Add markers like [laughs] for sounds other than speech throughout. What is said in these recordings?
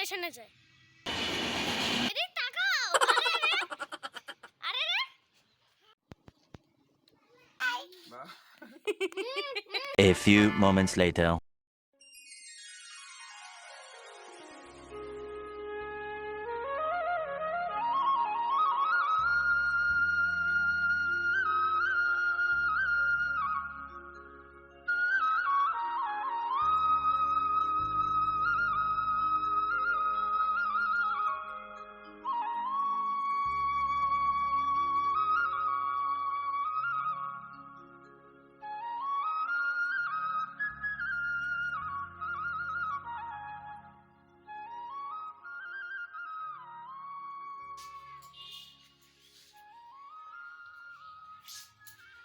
স্টেশনে যায়। A few moments later.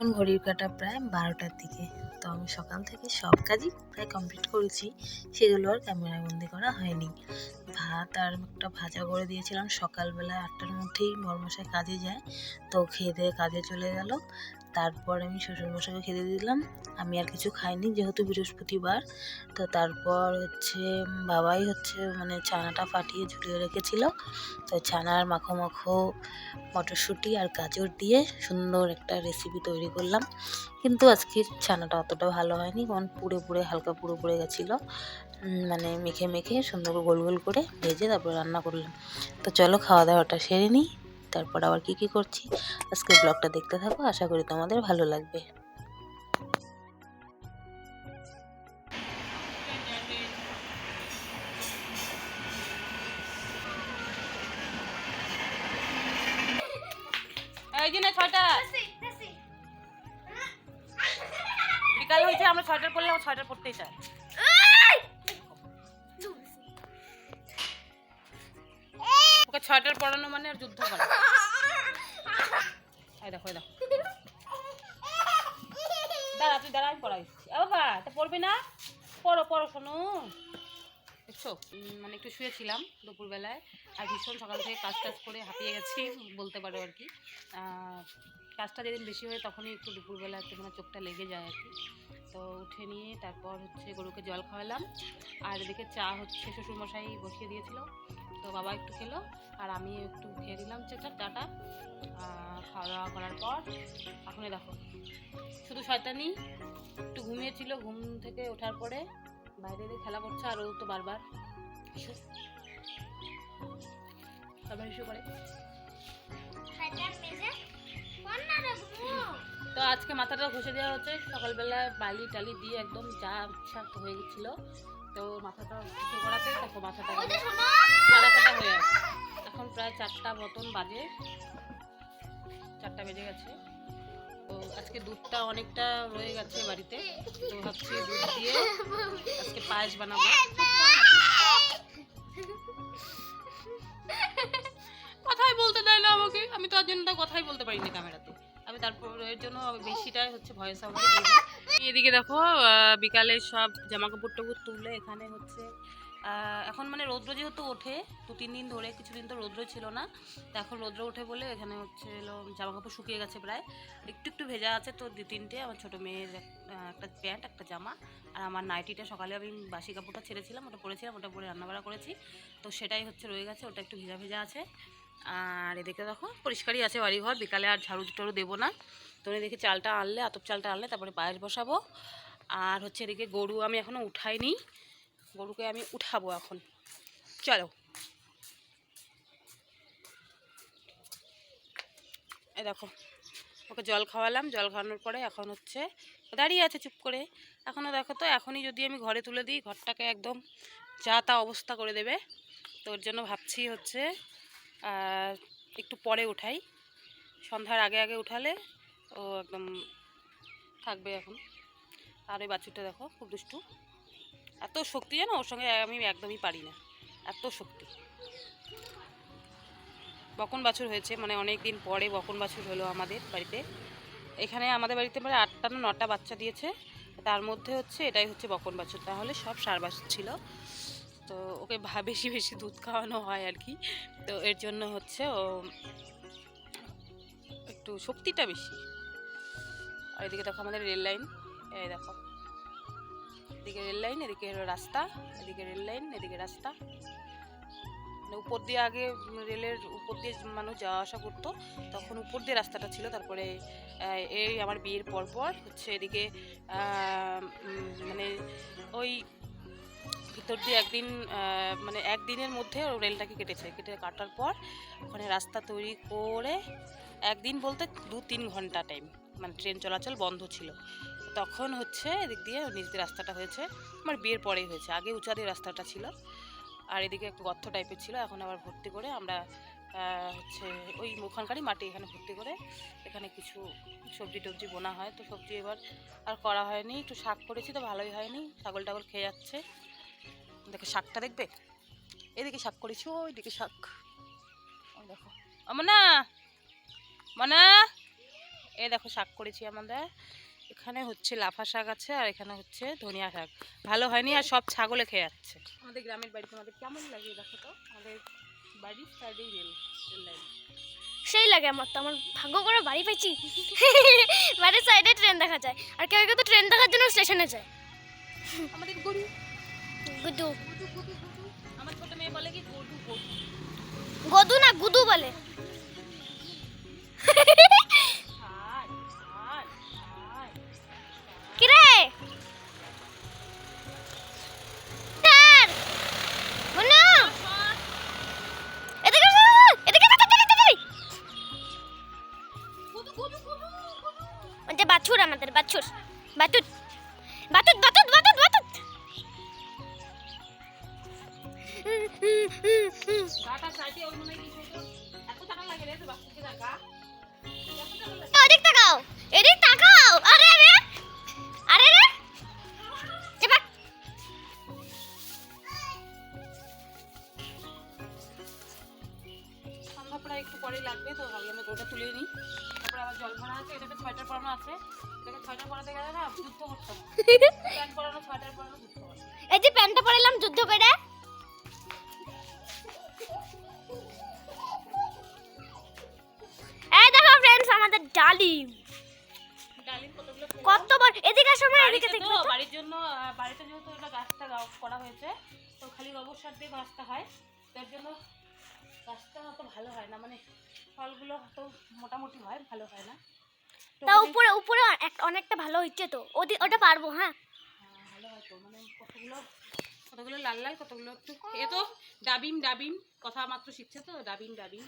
এখন ঘড়ির কাটা প্রায় বারোটার দিকে। তো আমি সকাল থেকে সব কাজই প্রায় কমপ্লিট করেছি, সেগুলো আর ক্যামেরা বন্দি করা হয়নি। ভাত আর একটা ভাজা করে দিয়েছিলাম। সকালবেলা আটটার মধ্যেই মরমশাই কাজে যায়, তো খেয়ে দিয়ে কাজে চলে গেল। তারপর আমি শ্বশুরমশাইকে খেতে দিলাম। আমি আর কিছু খাইনি যেহেতু বৃহস্পতিবার। তো তারপর হচ্ছে বাবাই হচ্ছে মানে ছানাটা ফাটিয়ে ঝুলিয়ে রেখেছিল। তো ছানার মাখো মাখো মটরশুঁটি আর গাজর দিয়ে সুন্দর একটা রেসিপি তৈরি করলাম। কিন্তু আজকের ছানাটা অতটা ভালো হয়নি, কারণ পুড়ে পুড়ে হালকা পুড়ে পুড়ে গেছিল। মানে মেখে মেখে সুন্দর গোল গোল করে ভেজে তারপর রান্না করলাম। তো চলো খাওয়া দাওয়াটা সেরে নিই। তারপর আবার কি কি করছি? আজকে ব্লগটা দেখতে থাকো আশা করি তোমাদের ভালো লাগবে। বিকাল হয়েছে আমরা ছয়টার পড়লে আমার ছয়টার পড়তেই চাই ওকে ছয়টার পড়ানো মানে আর যুদ্ধ করা। এই দেখো এই দেখো। দাঁড়া, তুই দাঁড়া, আমি পড়াই বাবা তা পড়বি না? পড়ো পড়ো, শোনো। দেখছ মানে একটু শুয়েছিলাম দুপুরবেলায়, আর ভীষণ সকাল থেকে কাজ টাজ করে হাঁপিয়ে গেছি, বলতে পারো আর কি। কাজটা যেদিন বেশি হয় তখনই একটু দুপুরবেলা একটু মানে চোখটা লেগে যায় আর কি। তো উঠে নিয়ে তারপর হচ্ছে গরুকে জল খাওয়ালাম, আর এদিকে চা হচ্ছে শ্বশুরমশাই বসিয়ে দিয়েছিল। তো বাবা একটু খেলো, আর আমি একটু খেয়ে দিলাম চাটা চাটা। খাওয়া দাওয়া করার পর, এখন দেখো, শুধু শয়তানি একটু ঘুমিয়েছিল, ঘুম থেকে ওঠার পরে বাইরে খেলা করছে, আর ও তো বারবার বারবার ইস্যু করে তো আজকে মাথাটা ঘষে দেওয়া হচ্ছে। সকালবেলা বালি টালি দিয়ে একদম যা ইচ্ছা হয়ে গেছিল। তো মাথাটা কিছু করাতে দেখো মাথাটা সাদা সাদা হয়ে আছে এখন প্রায় চারটা মতন বাজে। চারটা বেজে গেছে। তো আজকে দুধটা অনেকটা রয়ে গেছে বাড়িতে। তো ভাবছি দুধ দিয়ে আজকে পায়েস বানাবো। কথাই বলতে দেয় না আমাকে। আমি তো আর জন্য তো কথাই বলতে পারি না ক্যামেরাতে। আমি তারপর এর জন্য বেশিটাই হচ্ছে ভয়েস ওভার এদিকে দেখো বিকালে সব জামা কাপড় টাপড় তুলে এখানে হচ্ছে এখন মানে রৌদ্র যেহেতু ওঠে, দু তিন দিন ধরে, কিছুদিন তো রৌদ্র ছিল না, তো এখন রৌদ্র ওঠে বলে এখানে হচ্ছে হলো জামা কাপড় শুকিয়ে গেছে প্রায়। একটু একটু ভেজা আছে তো দু তিনটে, আমার ছোটো মেয়ের একটা প্যান্ট, একটা জামা, আর আমার নাইটিটা সকালে আমি বাসি কাপড়টা ছেড়েছিলাম, ওটা পরেছিলাম, ওটা পরে রান্নাবাড়া করেছি, তো সেটাই হচ্ছে রয়ে গেছে, ওটা একটু ভেজা ভেজা আছে। আর এদিকে দেখো, পরিষ্কারই আছে বাড়িঘর। বিকালে আর ঝাড়ু টাড়ু দেবো না। তো এদিকে চালটা আনলে, আতপ চালটা আনলে, তারপরে পায়েস বসাবো। আর হচ্ছে এদিকে গরু আমি এখনও উঠাইনি। গরুকে আমি উঠাবো এখন। চলো। এ দেখো, ওকে জল খাওয়ালাম। জল খাওয়ানোর পরে এখন হচ্ছে, দাঁড়িয়ে আছে চুপ করে। এখনও দেখো তো, এখনই যদি আমি ঘরে তুলে দিই, ঘরটাকে একদম যা তা অবস্থা করে দেবে। তো ওর জন্য ভাবছি হচ্ছে একটু পরে উঠাই। সন্ধ্যার আগে আগে উঠালে ও একদম থাকবে এখন। আর ওই বাছুরটা দেখো, খুব দুষ্টু। এত শক্তি জানো? ওর সঙ্গে আমি একদমই পারি না। এত শক্তি। বকন বাছুর হয়েছে মানে অনেক দিন পরে বকন বাছুর হলো আমাদের বাড়িতে। এখানে আমাদের বাড়িতে মানে আটটা না নটা বাচ্চা দিয়েছে। তার মধ্যে হচ্ছে এটাই হচ্ছে বকন বাছুর। তাহলে সব সার বাছুর ছিল। তো ওকে ভা- বেশি বেশি দুধ খাওয়ানো হয় আর কি। তো এর জন্য হচ্ছে ও একটু শক্তিটা বেশি। আর এদিকে দেখো আমাদের রেল লাইন, এই দেখো। এদিকে রেল লাইন, এদিকে রাস্তা, এদিকে রেল লাইন, এদিকে রাস্তা। মানে উপর দিয়ে আগে রেলের উপর দিয়ে মানুষ যাওয়া আসা করতো, তখন উপর দিয়ে রাস্তাটা ছিল। তারপরে এই আমার বিয়ের পর পর হচ্ছে এদিকে মানে ওই ভিতর দিয়ে একদিন মানে একদিনের মধ্যে রেলটাকে কেটেছে। কেটে কাটার পর ওখানে রাস্তা তৈরি করে একদিন বলতে দু তিন ঘণ্টা টাইম মানে ট্রেন চলাচল বন্ধ ছিল। তখন হচ্ছে এদিক দিয়ে নিচ দিয়ে রাস্তাটা হয়েছে। আমার বিয়ের পরেই হয়েছে, আগে উঁচা দিয়ে রাস্তাটা ছিল। আর এদিকে একটু গর্ত টাইপের ছিল, এখন আবার ভর্তি করে আমরা হচ্ছে ওই ওখানকারই মাটি এখানে ভর্তি করে এখানে কিছু সবজি টবজি বোনা হয়। তো সবজি এবার আর করা হয়নি, একটু শাক করেছি তো ভালোই হয়নি ছাগল টাগল খেয়ে যাচ্ছে। দেখো শাকটা দেখবে? এদিকে শাক করেছি ওইদিকে শাক। দেখো। আমনা মানা এই দেখো শাক করেছি আমাদের। এখানে হচ্ছে লাফা শাক আছে আর এখানে হচ্ছে ধনিয়া শাক। ভালো হয়নি আর সব ছাগলে খেয়ে যাচ্ছে। আমাদের গ্রামের বাড়ি তোমাদের কেমন লাগে দেখো তো? আমাদের বাড়ির সাইডেই রেল রেল লাইন। সেই লাগে আমার তো আমার ভাগ্য করে বাড়ি পাইছি বাড়ির সাইডে ট্রেন দেখা যায়। আর কেউ কেউ তো ট্রেন দেখার জন্য স্টেশনে যায়। আমাদের গরু। গরু আমার ছোট মেয়ে বলে কি? গরু গরু গদু না গুদু বলে? এদিক তাকাও। এদিক তাকাও। আরে আরে আরে রে চেপা। সন্ধ্যা প্রায় একটু পরেই লাগবে তো ভাবলাম তুলে নিই। তারপরে আবার জল ভরা আছে এটাকে ছয়টার পরানো আছে। এটাকে ছয়টার পরাতে গেলে না যুদ্ধ করতে [laughs] প্যান্ট পরানো ছয়টার পরানো যুদ্ধ এই যে প্যান্টটা পরালাম যুদ্ধ করে। আমাদের ডালিম। ডালিম কতগুলো কত এদিকে আসো মা এদিকে তো তো। বাড়ির জন্য বাড়িতে যেহেতু এটা গাছটা করা হয়েছে তো খালি গোবর সার দিয়ে গাছটা হয়। তার জন্য গাছটা অত ভালো হয় না মানে ফলগুলো অত মোটামুটি হয় ভালো হয় না। তা উপরে উপরে অনেকটা ভালো হচ্ছে তো। ওদি ওটা পারব হ্যাঁ? হ্যাঁ, ভালো হয় তো মানে কতগুলো কতগুলো লাল লাল কতগুলো একটু এ তো ডাবিম ডাবিম কথা মাত্র শিখছে তো ডাবিম ডাবিম।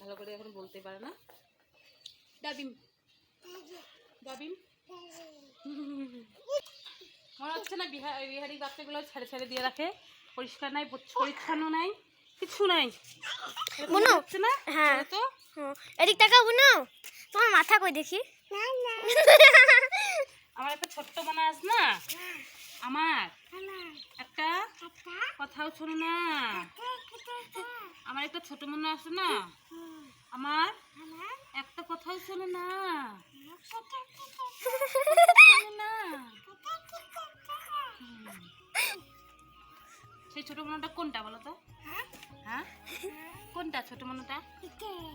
ভালো করে এখন বলতে পারে না। ডাবিম। ডাবিম? মনে হচ্ছে না বিহার বিহারি বাচ্চাগুলো ছেড়ে ছেড়ে দিয়ে রাখে। পরিষ্কার নাই পরিচ্ছ- পরিচ্ছন্ন নাই কিছু নাই। মনে মনু, হচ্ছে না? হ্যাঁ। তো? এদিক তাকাবো না তোমার মাথা কই দেখি? আমার একটা ছোট্ট বোনা আছে না? আমার। একটা? কথাও শোনো না। আমার একটা ছোট মনে আছে না? আমার? কথাও শোনে না। না সেই ছোট মনোটা কোনটা বলো তো? হ্যাঁ? কোনটা ছোট মনোটা?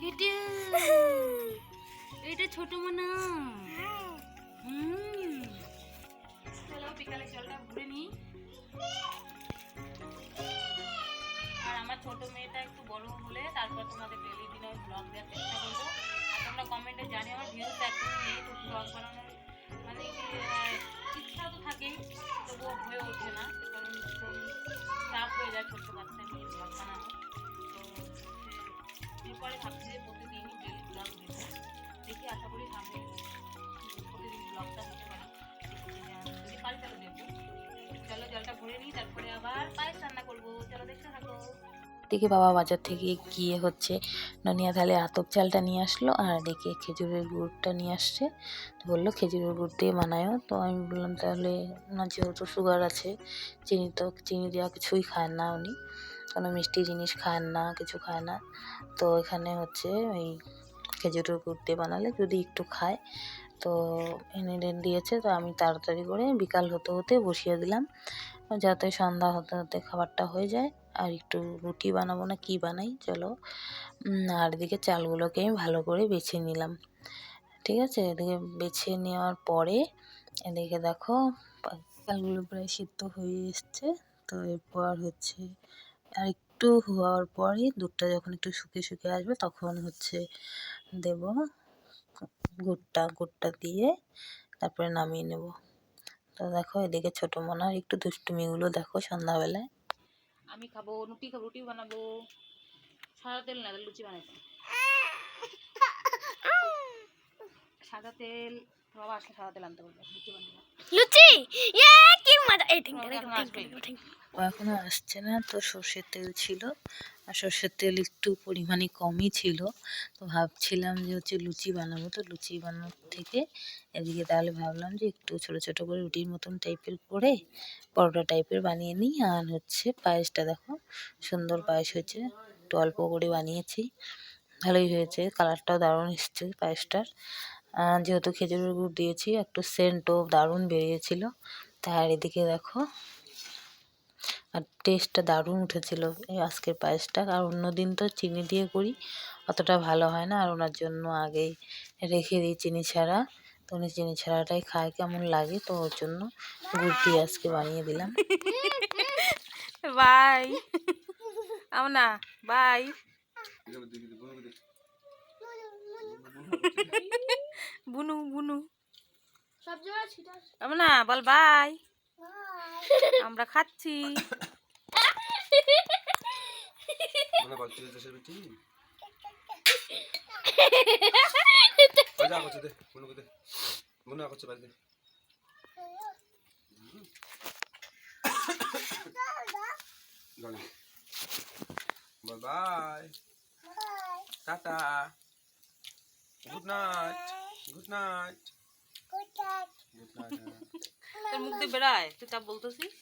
এটা। এটা ছোট মনো। হুম। চলো বিকালে জলটা ভরে নিই। আর আমার ছোট মেয়েটা একটু বড় হলে তারপর তোমাদের ডেলি দিনে ব্লগ দেওয়ার চেষ্টা করব। তোমরা কমেন্টে জানি আমার ভিউ একদম নেই, তো ব্লগ বানানোর মানে ইচ্ছা তো থাকেই, তবুও হয়ে ওঠে না, কারণ দিকে বাবা বাজার থেকে গিয়ে হচ্ছে ননিয়া তাহলে আতপ চালটা নিয়ে আসলো আর এদিকে খেজুরের গুড়টা নিয়ে আসছে। বলল, খেজুরের গুড় দিয়ে বানায়ও। তো আমি বললাম, তাহলে না, যেহেতু সুগার আছে, চিনি তো, চিনি দেওয়া কিছুই খায় না উনি। কোনো মিষ্টি জিনিস খায় না, কিছু খায় না। তো এখানে হচ্ছে ওই খেজুরের গুড় দিয়ে বানালে, যদি একটু খায়। তো এনে এনে দিয়েছে। তো আমি তাড়াতাড়ি করে বিকাল হতে হতে বসিয়ে দিলাম, যাতে সন্ধ্যা হতে হতে খাবারটা হয়ে যায়। আর একটু রুটি বানাবো না, কি বানাই, চলো। আর এদিকে চালগুলোকে আমি ভালো করে বেছে নিলাম। ঠিক আছে? এদিকে বেছে নেওয়ার পরে এদিকে দেখো, চালগুলো প্রায় সিদ্ধ হয়ে এসছে। তো এরপর হচ্ছে আর একটু হওয়ার পরে দুধটা যখন একটু শুকিয়ে শুকিয়ে আসবে তখন হচ্ছে দেব গুড়টা। গুড়টা দিয়ে তারপরে নামিয়ে নেব। তো দেখো এদিকে ছোটো মোনার একটু দুষ্টুমিগুলো দেখো সন্ধ্যাবেলায়। আমি খাব রুটি খাব রুটি বানাবো। সাদা তেল না লুচি বানাইতাম [laughs] সাদা তেল বাবা আসলে সাদা তেল বলবে লুচি? ইয়ে কি মজা। এই ঠিক এখন ও এখনও আসছে না তো সর্ষের তেল ছিল। আর সর্ষের তেল একটু পরিমাণে কমই ছিল তো ভাবছিলাম যে হচ্ছে লুচি বানাবো। তো লুচি বানানোর থেকে এদিকে তাহলে ভাবলাম যে একটু ছোট ছোট করে রুটির মতন টাইপের করে পরোটা টাইপের বানিয়ে নিই। আর হচ্ছে পায়েসটা দেখো সুন্দর পায়েস হয়েছে একটু অল্প করে বানিয়েছি। ভালোই হয়েছে কালারটাও দারুণ এসছে পায়েসটার। যেহেতু খেজুরের গুড় দিয়েছি একটু সেন্টও দারুণ বেরিয়েছিল। তার এদিকে দেখো আর টেস্টটা দারুণ উঠেছিল এই আজকের পায়েসটা। আর অন্য দিন তো চিনি দিয়ে করি অতটা ভালো হয় না। আর ওনার জন্য আগেই রেখে দিই চিনি ছাড়া। তো উনি চিনি ছাড়াটাই খায় কেমন লাগে তো ওর জন্য গুড় দিয়ে আজকে বানিয়ে দিলাম। বাই। আমনা বাই। বুনু বুনু। সব জায়গায় ছিটা আমনা বল বাই। আমরা খাচ্ছি। মনে [laughs] বলছিল দেশের night good night good night good night তোর মুখ দিয়ে বেড়ায় তুই তা বলতেছিস?